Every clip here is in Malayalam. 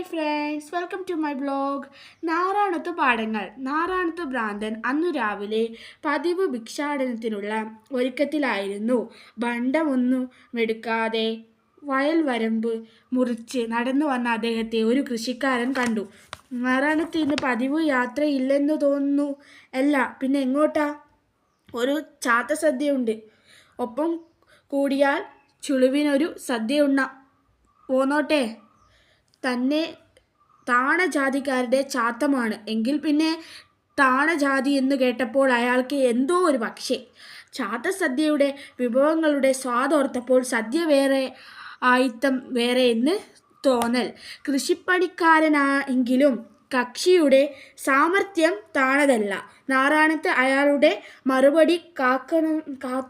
Hi friends welcome to my blog Naranath പാടങ്ങൾ നാറാണത്ത് ഭ്രാന്തൻ അന്നു രാവിലെ പതിവ് ഭിക്ഷാടനത്തിനുള്ള ഒരുക്കത്തിലായിരുന്നു. ബണ്ടമൊന്നും എടുക്കാതെ വയൽ വരമ്പ് മുറിച്ച് നടന്നു വന്ന അദ്ദേഹത്തെ ഒരു കൃഷിക്കാരൻ കണ്ടു. നാറാണത്ത് ഇന്ന് പതിവ് യാത്രയില്ലെന്ന് തോന്നുന്നു. അല്ല പിന്നെ എങ്ങോട്ടാ? ഒരു ചാത്ത സദ്യയുണ്ട്. ഒപ്പം കൂടിയാൽ ചുളുവിനൊരു സദ്യ ഉണ്ണ പോന്നോട്ടെ. തന്നെ താണജാതിക്കാരുടെ ചാത്തമാണ്. എങ്കിൽ പിന്നെ താണജാതി എന്ന് കേട്ടപ്പോൾ അയാൾക്ക് എന്തോ ഒരു പക്ഷേ. ചാത്തസദ്യയുടെ വിഭവങ്ങളുടെ സ്വാദോർത്തപ്പോൾ സദ്യ വേറെ ആയിത്തം വേറെ എന്ന് തോന്നൽ. കൃഷിപ്പണിക്കാരനാണെങ്കിലും കക്ഷിയുടെ സാമർഥ്യം താണതല്ല. നാറാണത്ത് അയാളുടെ മറുപടി കാക്കണം കാ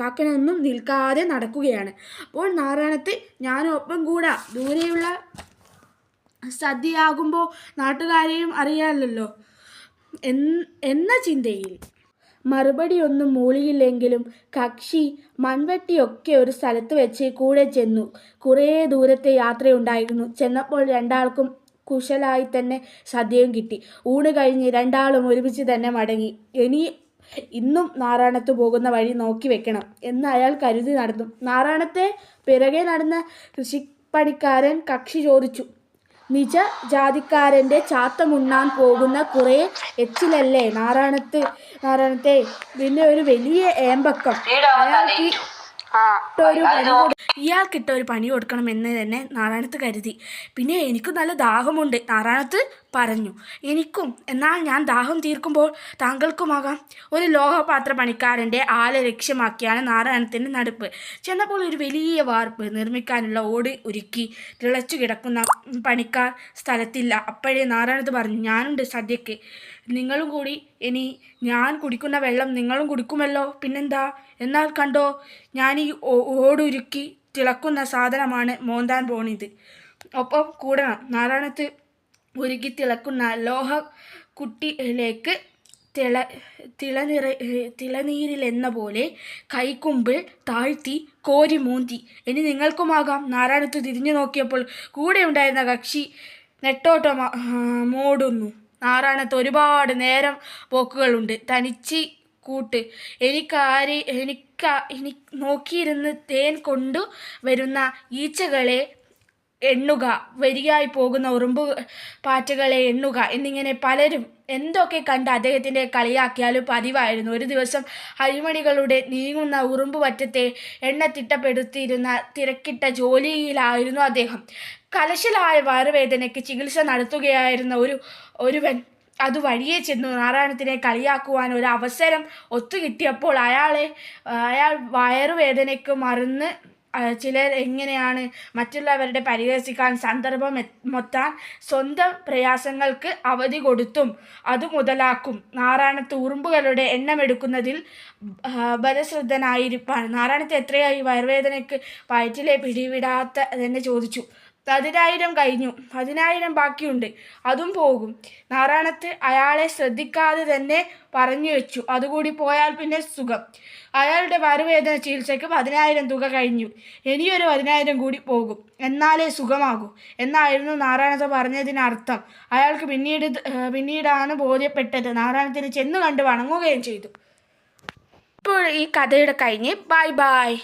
കാക്കനൊന്നും നിൽക്കാതെ നടക്കുകയാണ്. അപ്പോൾ നാരായണത്ത് ഞാനൊപ്പം കൂടാ ദൂരെയുള്ള സദ്യയാകുമ്പോൾ നാട്ടുകാരെയും അറിയാമല്ലോ. എന്ന ചിന്തയിൽ മറുപടിയൊന്നും മൂളിയില്ലെങ്കിലും കക്ഷി മൺവെട്ടിയൊക്കെ ഒരു സ്ഥലത്ത് വെച്ച് കൂടെ ചെന്നു. കുറേ ദൂരത്തെ യാത്രയുണ്ടായിരുന്നു. ചെന്നപ്പോൾ രണ്ടാൾക്കും കുശലായി തന്നെ സദ്യയും കിട്ടി. ഊണ് കഴിഞ്ഞ് രണ്ടാളും ഒരുമിച്ച് തന്നെ മടങ്ങി. ഇനി ഇന്നും നാറാണത്ത് പോകുന്ന വഴി നോക്കി വെക്കണം എന്ന് അയാൾ കരുതി നടന്നു. നാറാണത്തെ പിറകെ നടന്ന കൃഷിപ്പണിക്കാരൻ കക്ഷി ചോദിച്ചു. നിജ ജാതിക്കാരന്റെ ചാത്തമുണ്ണാൻ പോകുന്ന കുറേ എച്ചിലല്ലേ? നാരായണത്ത് നാരായണത്തെ. പിന്നെ ഒരു വലിയ ഏമ്പക്കം. അയാൾക്ക് ഒരു ഇയാൾക്കിട്ട ഒരു പണി കൊടുക്കണം എന്ന് തന്നെ നാരായണത്ത് കരുതി. പിന്നെ എനിക്കും നല്ല ദാഹമുണ്ട്. നാരായണത്ത് പറഞ്ഞു എനിക്കും എന്നാൽ ഞാൻ ദാഹം തീർക്കുമ്പോൾ താങ്കൾക്കുമാകാം. ഒരു ലോഹപാത്ര പണിക്കാരന്റെ ആല ലക്ഷ്യമാക്കിയാണ് നാരായണത്തിന്റെ നടുപ്പ്. ചെന്നപ്പോൾ ഒരു വലിയ വാർപ്പ് നിർമ്മിക്കാനുള്ള ഓട് ഒരുക്കി തിളച്ചു കിടക്കുന്ന പണിക്കാർ സ്ഥലത്തില്ല. അപ്പോഴേ നാരായണത്ത് പറഞ്ഞു ഞാനുണ്ട് സദ്യക്ക് നിങ്ങളും കൂടി ഇനി ഞാൻ കുടിക്കുന്ന വെള്ളം നിങ്ങളും കുടിക്കുമല്ലോ. പിന്നെന്താ? എന്നാൽ കണ്ടോ ഞാൻ ഈ ഓടുരുക്കി തിളക്കുന്ന സാധനമാണ് മോന്താൻ പോണിത്. ഒപ്പം കൂടണം. നാരായണത്ത് ഉരുക്കി തിളക്കുന്ന ലോഹ കുട്ടിയിലേക്ക് തിള തിളനിറ തിളനീരിലെന്ന പോലെ കൈക്കുമ്പിൾ താഴ്ത്തി കോരി മൂന്തി. ഇനി നിങ്ങൾക്കുമാകാം. നാരായണത്ത് തിരിഞ്ഞു നോക്കിയപ്പോൾ കൂടെ ഉണ്ടായിരുന്ന കക്ഷി നെട്ടോട്ടം മോടുന്നു. നാരായണത്ത് ഒരുപാട് നേരം പോക്കുകളുണ്ട്. തനിച്ച് കൂട്ട്. എനിക്കാരി എനിക്ക് എനി നോക്കിയിരുന്ന് തേൻ കൊണ്ടു വരുന്ന ഈച്ചകളെ എണ്ണുക വരിയായി പോകുന്ന ഉറുമ്പ് പാറ്റകളെ എണ്ണുക എന്നിങ്ങനെ പലരും എന്തൊക്കെ കണ്ട് അദ്ദേഹത്തിന്റെ കളിയാക്കിയാലും പതിവായിരുന്നു. ഒരു ദിവസം അരിമണികളുടെ നീങ്ങുന്ന ഉറുമ്പ് പറ്റത്തെ എണ്ണ തിട്ടപ്പെടുത്തിയിരുന്ന തിരക്കിട്ട ജോലിയിലായിരുന്നു അദ്ദേഹം. കലശലായ വയറുവേദനയ്ക്ക് ചികിത്സ നടത്തുകയായിരുന്ന ഒരു ഒരുവൻ അത് വഴിയെ ചെന്നു നാരായണത്തിനെ കളിയാക്കുവാൻ ഒരു അവസരം ഒത്തുകിട്ടിയപ്പോൾ അയാളെ അയാൾ വയറുവേദനയ്ക്ക് മറന്ന് ചിലർ എങ്ങനെയാണ് മറ്റുള്ളവരുടെ പരിഹസിക്കാൻ സന്ദർഭം മൊത്താൻ സ്വന്തം പ്രയാസങ്ങൾക്ക് അവധി കൊടുത്തും അത് മുതലാക്കും. നാരായണത്ത് ഉറുമ്പുകളുടെ എണ്ണമെടുക്കുന്നതിൽ ബലശ്രദ്ധനായിരിപ്പാണ് നാരായണത്തെ എത്രയായി വയറുവേദനയ്ക്ക് വയറ്റിലെ പിടിവിടാത്ത തന്നെ ചോദിച്ചു. പതിനായിരം കഴിഞ്ഞു. പതിനായിരം ബാക്കിയുണ്ട്. അതും പോകും. നാരായണത്ത് അയാളെ ശ്രദ്ധിക്കാതെ തന്നെ പറഞ്ഞു വെച്ചു. അതുകൂടി പോയാൽ പിന്നെ സുഖം. അയാളുടെ വരവേദന ചികിത്സയ്ക്ക് പതിനായിരം തുക കഴിഞ്ഞു. ഇനിയൊരു പതിനായിരം കൂടി പോകും. എന്നാലേ സുഖമാകൂ. എന്നായിരുന്നു നാരായണത്ത് പറഞ്ഞതിനർത്ഥം. അയാൾക്ക് പിന്നീട് പിന്നീടാണ് ബോധ്യപ്പെട്ടത്. നാരായണത്തിന് ചെന്ന് കണ്ട് വണങ്ങുകയും ചെയ്തു. ഇപ്പോൾ ഈ കഥയുടെ കഴിഞ്ഞ്. Bye bye.